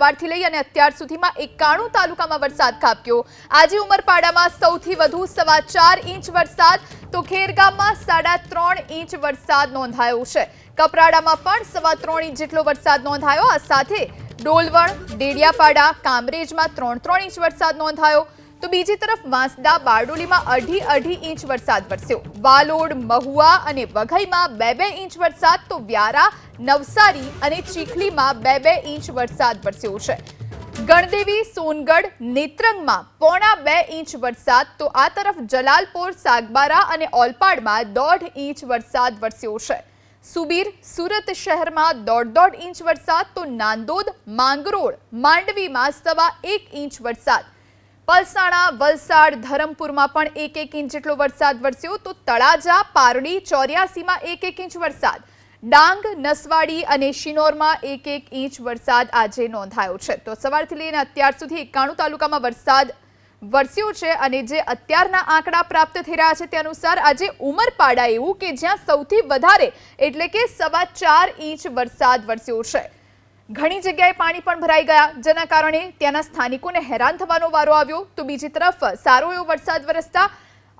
સવારથી લઈ અને અત્યાર સુધીમાં એકાણું તાલુકામાં વરસાદ ખાબક્યો. આજે ઉમરપાડામાં સૌથી વધુ સવા ચાર ઇંચ વરસાદ, તો ખેરગામમાં સાડા ત્રણ ઇંચ વરસાદ નોંધાયો છે. કપરાડામાં પણ સવા ત્રણ ઇંચ જેટલો વરસાદ નોંધાયો. આ સાથે ડોલવણ, ડેડિયાપાડા, કામરેજમાં ત્રણ ત્રણ ઇંચ વરસાદ નોંધાયો. તો બીજી તરફ વાંસદા બારડોલીમાં અઢી અઢી ઇંચ વરસાદ વરસ્યો. વાલોડ, મહુવા અને વઘઈમાં બે બે ઇંચ વરસાદ તો વ્યારા, નવસારી અને ચીખલીમાં બે બે ઇંચ વરસાદ વરસ્યો છે. ગણદેવી, સોનગઢ, નેત્રંગમાં પોણા બે ઇંચ વરસાદ તો આ તરફ જલાલપોર, સાગબારા અને ઓલપાડમાં દોઢ ઇંચ વરસાદ વરસ્યો છે. સુબીર, સુરત શહેરમાં દોઢ દોઢ ઇંચ વરસાદ તો નાંદોદ, માંગરોળ, માંડવીમાં સવા એક ઇંચ વરસાદ. પલસાણા, વલસાડ, ધરમપુરમાં પણ એક એક ઇંચ જેટલો વરસાદ વરસ્યો તો તળાજા, પારડી, ચોર્યાસીમાં એક એક ઇંચ વરસાદ. ડાંગ, નસવાડી અને શિનોરમાં એક એક ઇંચ વરસાદ આજે નોંધાયો છે. તો સવારથી લઈને અત્યાર સુધી એકાણું તાલુકામાં વરસાદ વરસ્યો છે અને જે અત્યારના આંકડા પ્રાપ્ત થઈ રહ્યા છે તે અનુસાર આજે ઉમરપાડા એવું કે જ્યાં સૌથી વધારે એટલે કે સવા ચાર ઇંચ વરસાદ વરસ્યો છે. ઘણી જગ્યાએ પાણી પણ ભરાઈ ગયા. જેના કારણે ત્યાંના સ્થાનિકોને હેરાન થવાનો વારો આવ્યો. તો બીજી તરફ સારો એવો વરસાદ વરસતા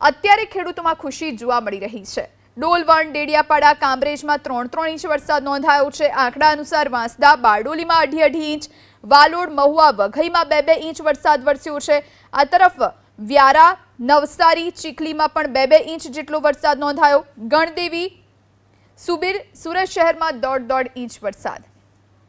અત્યારે ખેડૂતોમાં ખુશી જોવા મળી રહી છે. ડોલવણ, ડેડિયાપાડા, કામરેજમાં ત્રણ ત્રણ ઇંચ વરસાદ નોંધાયો છે. આંકડા અનુસાર વાંસદા, બારડોલીમાં અઢી અઢી ઇંચ, વાલોડ, મહુવા, વઘઈમાં બે બે ઇંચ વરસાદ વરસ્યો છે. આ તરફ વ્યારા, નવસારી, ચીખલીમાં પણ બે બે ઇંચ જેટલો વરસાદ નોંધાયો. ગણદેવી, સુબીર, સુરત શહેરમાં દોઢ દોઢ ઇંચ વરસાદ.